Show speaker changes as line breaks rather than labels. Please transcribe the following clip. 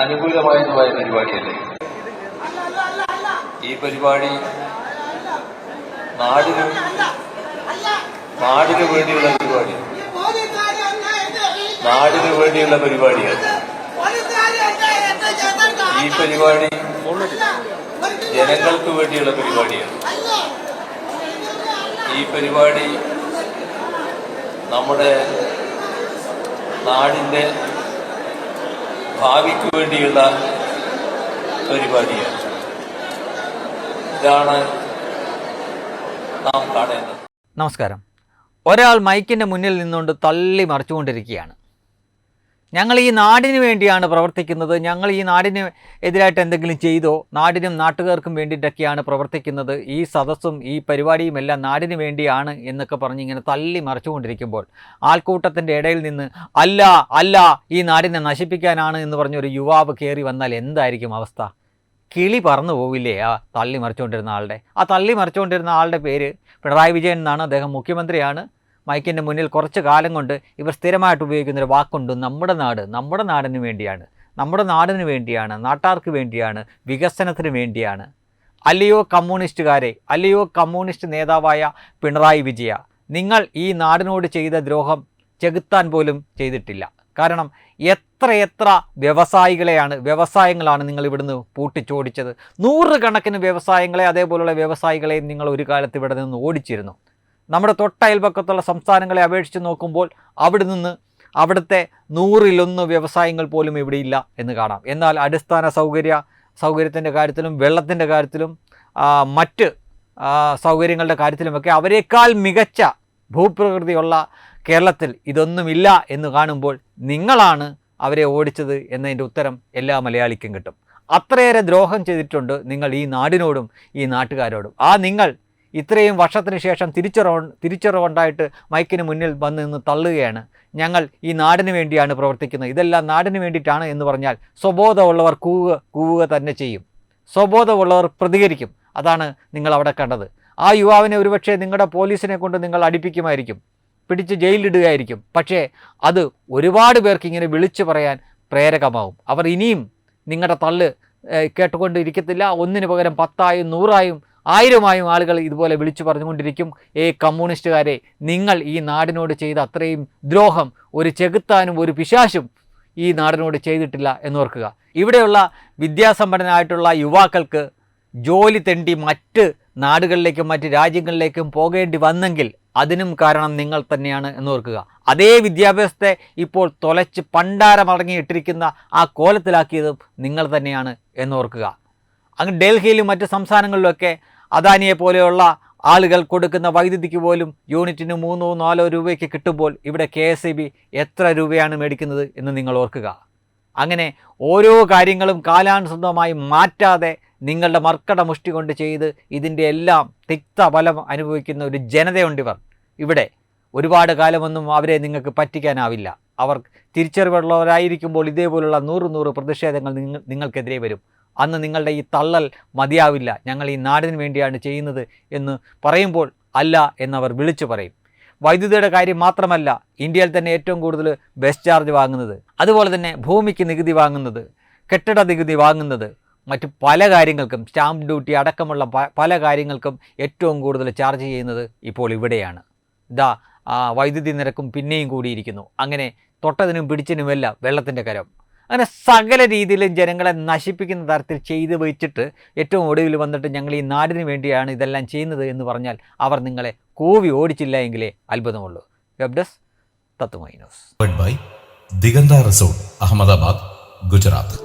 അനുകൂലമായതുമായ പരിപാടിയല്ലേ? ഈ പരിപാടി നാടിന് നാടിന് വേണ്ടിയുള്ള പരിപാടി. നാടിന് വേണ്ടിയുള്ള പരിപാടിയാണ്. ഈ പരിപാടി ജനങ്ങൾക്ക് വേണ്ടിയുള്ള പരിപാടിയാണ്. ഈ പരിപാടി നമ്മുടെ നാടിന്റെ ഭാവിക്ക് വേണ്ടിയുള്ള പരിപാടിയാണ് ഇതാണ് നാം കാണേണ്ടത്.
നമസ്കാരം. ഒരാൾ മൈക്കിന്റെ മുന്നിൽ നിന്നുകൊണ്ട് തള്ളി മറിച്ചുകൊണ്ടിരിക്കുകയാണ്. ഞങ്ങൾ ഈ നാടിന് വേണ്ടിയാണ് പ്രവർത്തിക്കുന്നത്. ഞങ്ങൾ ഈ നാടിന് എതിരായിട്ട് എന്തെങ്കിലും ചെയ്തോ നാടിനും നാട്ടുകാർക്കും വേണ്ടിയിട്ടൊക്കെയാണ് പ്രവർത്തിക്കുന്നത്. ഈ സദസ്സും ഈ പരിപാടിയും എല്ലാം നാടിന് വേണ്ടിയാണ് എന്നൊക്കെ പറഞ്ഞ് ഇങ്ങനെ തള്ളി മറിച്ചുകൊണ്ടിരിക്കുമ്പോൾ ആൾക്കൂട്ടത്തിന്റെ ഇടയിൽ നിന്ന് അല്ല അല്ല ഈ നാടിനെ നശിപ്പിക്കാനാണ് എന്ന് പറഞ്ഞൊരു യുവാവ് കയറി വന്നാൽ എന്തായിരിക്കും അവസ്ഥ? കിളി പറന്നു പോവില്ലേ ആ തള്ളി മറിച്ചുകൊണ്ടിരുന്ന ആളുടെ? ആ തള്ളി മറിച്ചുകൊണ്ടിരുന്ന ആളുടെ പേര് പിണറായി വിജയൻ എന്നാണ്. അദ്ദേഹം മുഖ്യമന്ത്രിയാണ്. മൈക്കിന്റെ മുന്നിൽ കുറച്ച് കാലം കൊണ്ട് ഇവർ സ്ഥിരമായിട്ട് ഉപയോഗിക്കുന്നൊരു വാക്കുണ്ട് നമ്മുടെ നാട്. നമ്മുടെ നാടിന് വേണ്ടിയാണ്. നമ്മുടെ നാടിന് വേണ്ടിയാണ്. നാട്ടാർക്ക് വേണ്ടിയാണ്. വികസനത്തിന് വേണ്ടിയാണ്. അല്ലയോ കമ്മ്യൂണിസ്റ്റുകാരെ അല്ലയോ കമ്മ്യൂണിസ്റ്റ് നേതാവായ പിണറായി വിജയ നിങ്ങൾ ഈ നാടിനോട് ചെയ്ത ദ്രോഹം ചെകുത്താൻ പോലും ചെയ്തിട്ടില്ല. കാരണം എത്രയെത്ര വ്യവസായികളെയാണ് വ്യവസായങ്ങളാണ് നിങ്ങൾ ഇവിടുന്ന് പൂട്ടിച്ചോടിച്ചത്. നൂറുകണക്കിന് വ്യവസായങ്ങളെ അതേപോലുള്ള വ്യവസായികളെയും നിങ്ങൾ ഒരു കാലത്ത് ഇവിടെ നിന്ന് ഓടിച്ചിരുന്നു. നമ്മുടെ തൊട്ടയൽപക്കത്തുള്ള സംസ്ഥാനങ്ങളെ അപേക്ഷിച്ച് നോക്കുമ്പോൾ അവിടെ നിന്ന് അവിടുത്തെ നൂറിലൊന്ന് വ്യവസായങ്ങൾ പോലും ഇവിടെയില്ല എന്ന് കാണാം. എന്നാൽ അടിസ്ഥാന സൗകര്യ സൗകര്യത്തിന്റെ കാര്യത്തിലും വെള്ളത്തിന്റെ കാര്യത്തിലും മറ്റ് സൗകര്യങ്ങളുടെ കാര്യത്തിലുമൊക്കെ അവരെക്കാൾ മികച്ച ഭൂപ്രകൃതിയുള്ള കേരളത്തിൽ ഇതൊന്നുമില്ല എന്ന് കാണുമ്പോൾ നിങ്ങളാണ് അവരെ ഓടിച്ചത് എന്നതിന്റെ ഉത്തരം എല്ലാ മലയാളിക്കും കിട്ടും. അത്രയേറെ ദ്രോഹം ചെയ്തിട്ടുണ്ട് നിങ്ങൾ ഈ നാടിനോടും ഈ നാട്ടുകാരോടും. ആ നിങ്ങൾ ഇത്രയും വർഷത്തിന് ശേഷം തിരിച്ചറിവ് തിരിച്ചറിവുണ്ടായിട്ട് മൈക്കിന് മുന്നിൽ വന്ന് നിന്ന് തള്ളുകയാണ്. ഞങ്ങൾ ഈ നാടിന് വേണ്ടിയാണ് പ്രവർത്തിക്കുന്നത്. ഇതെല്ലാം നാടിന് വേണ്ടിയിട്ടാണ് എന്ന് പറഞ്ഞാൽ സ്വബോധമുള്ളവർ കൂവുക കൂവുക തന്നെ ചെയ്യും. സ്വബോധമുള്ളവർ പ്രതികരിക്കും. അതാണ് നിങ്ങൾ അവിടെ കണ്ടത്. ആ യുവാവിനെ ഒരുപക്ഷെ നിങ്ങളുടെ പോലീസിനെ കൊണ്ട് നിങ്ങൾ അടിപ്പിക്കുമായിരിക്കും. പിടിച്ച് ജയിലിലിടുകയായിരിക്കും. പക്ഷേ അത് ഒരുപാട് പേർക്ക് ഇങ്ങനെ വിളിച്ചു പറയാൻ പ്രേരകമാവും. അവർ ഇനിയും നിങ്ങളുടെ തള്ള് കേട്ടുകൊണ്ടിരിക്കത്തില്ല. ഒന്നിന് പകരം പത്തായും നൂറായും ആയിരമായും ആളുകൾ ഇതുപോലെ വിളിച്ചു പറഞ്ഞുകൊണ്ടിരിക്കും ഏ കമ്മ്യൂണിസ്റ്റുകാരെ നിങ്ങൾ ഈ നാടിനോട് ചെയ്ത അത്രയും ദ്രോഹം ഒരു ചെകുത്താനും ഒരു പിശാശും ഈ നാടിനോട് ചെയ്തിട്ടില്ല എന്നോർക്കുക ഇവിടെയുള്ള വിദ്യാസമ്പന്നനായിട്ടുള്ള യുവാക്കൾക്ക് ജോലി തെണ്ടി മറ്റ് നാടുകളിലേക്കും മറ്റ് രാജ്യങ്ങളിലേക്കും പോകേണ്ടി വന്നെങ്കിൽ അതിനും കാരണം നിങ്ങൾ തന്നെയാണ് എന്നോർക്കുക അതേ വിദ്യാഭ്യാസത്തെ ഇപ്പോൾ തൊലച്ച് പണ്ടാരമടങ്ങിയിട്ടിരിക്കുന്ന ആ കോലത്തിലാക്കിയതും നിങ്ങൾ തന്നെയാണ് എന്നോർക്കുക അങ്ങ് ഡൽഹിയിലും മറ്റ് സംസ്ഥാനങ്ങളിലുമൊക്കെ അദാനിയെ പോലെയുള്ള ആളുകൾ കൊടുക്കുന്ന വൈദ്യുതിക്ക് പോലും യൂണിറ്റിന് മൂന്നോ നാലോ രൂപയ്ക്ക് കിട്ടുമ്പോൾ ഇവിടെ കെ എത്ര രൂപയാണ് മേടിക്കുന്നത് എന്ന് നിങ്ങൾ ഓർക്കുക. അങ്ങനെ ഓരോ കാര്യങ്ങളും കാലാനുസൃതമായി മാറ്റാതെ നിങ്ങളുടെ മർക്കട മുഷ്ടി കൊണ്ട് ചെയ്ത് ഇതിന്റെ എല്ലാം തിക്ത ഫലം അനുഭവിക്കുന്ന ഒരു ജനതയുണ്ടിവർ ഇവിടെ ഒരുപാട് കാലമൊന്നും അവരെ നിങ്ങൾക്ക് പറ്റിക്കാനാവില്ല. അവർ തിരിച്ചറിവുള്ളവരായിരിക്കുമ്പോൾ ഇതേപോലുള്ള നൂറ് നൂറ് പ്രതിഷേധങ്ങൾ നിങ്ങൾ നിങ്ങൾക്കെതിരെ വരും. അന്ന് നിങ്ങളുടെ ഈ തള്ളൽ മതിയാവില്ല. ഞങ്ങൾ ഈ നാടിന് വേണ്ടിയാണ് ചെയ്യുന്നത് എന്ന് പറയുമ്പോൾ അല്ല എന്നവർ വിളിച്ചു പറയും. വൈദ്യുതിയുടെ കാര്യം മാത്രമല്ല ഇന്ത്യയിൽ തന്നെ ഏറ്റവും കൂടുതൽ ബസ് ചാർജ് വാങ്ങുന്നത്. അതുപോലെ തന്നെ ഭൂമിക്ക് നികുതി വാങ്ങുന്നത് കെട്ടിട നികുതി വാങ്ങുന്നത് മറ്റ് പല കാര്യങ്ങൾക്കും സ്റ്റാമ്പ് ഡ്യൂട്ടി അടക്കമുള്ള പല കാര്യങ്ങൾക്കും ഏറ്റവും കൂടുതൽ ചാർജ് ചെയ്യുന്നത് ഇപ്പോൾ ഇവിടെയാണ്. ദാ വൈദ്യുതി നിരക്കും പിന്നെയും കൂടിയിരിക്കുന്നു. അങ്ങനെ തൊട്ടതിനും പിടിച്ചതിനുമല്ല വെള്ളത്തിന്റെ കരം. അങ്ങനെ സകല രീതിയിലും ജനങ്ങളെ നശിപ്പിക്കുന്ന തരത്തിൽ ചെയ്തു വെച്ചിട്ട് ഏറ്റവും ഒടുവിൽ വന്നിട്ട് ഞങ്ങൾ ഈ നാടിന് വേണ്ടിയാണ് ഇതെല്ലാം ചെയ്യുന്നത് എന്ന് പറഞ്ഞാൽ അവർ നിങ്ങളെ കൂവി ഓടിച്ചില്ല എങ്കിലേ അത്ഭുതമുള്ളൂ. Web desk Tatwamayi news.
Resort Ahmedabad Gujarat.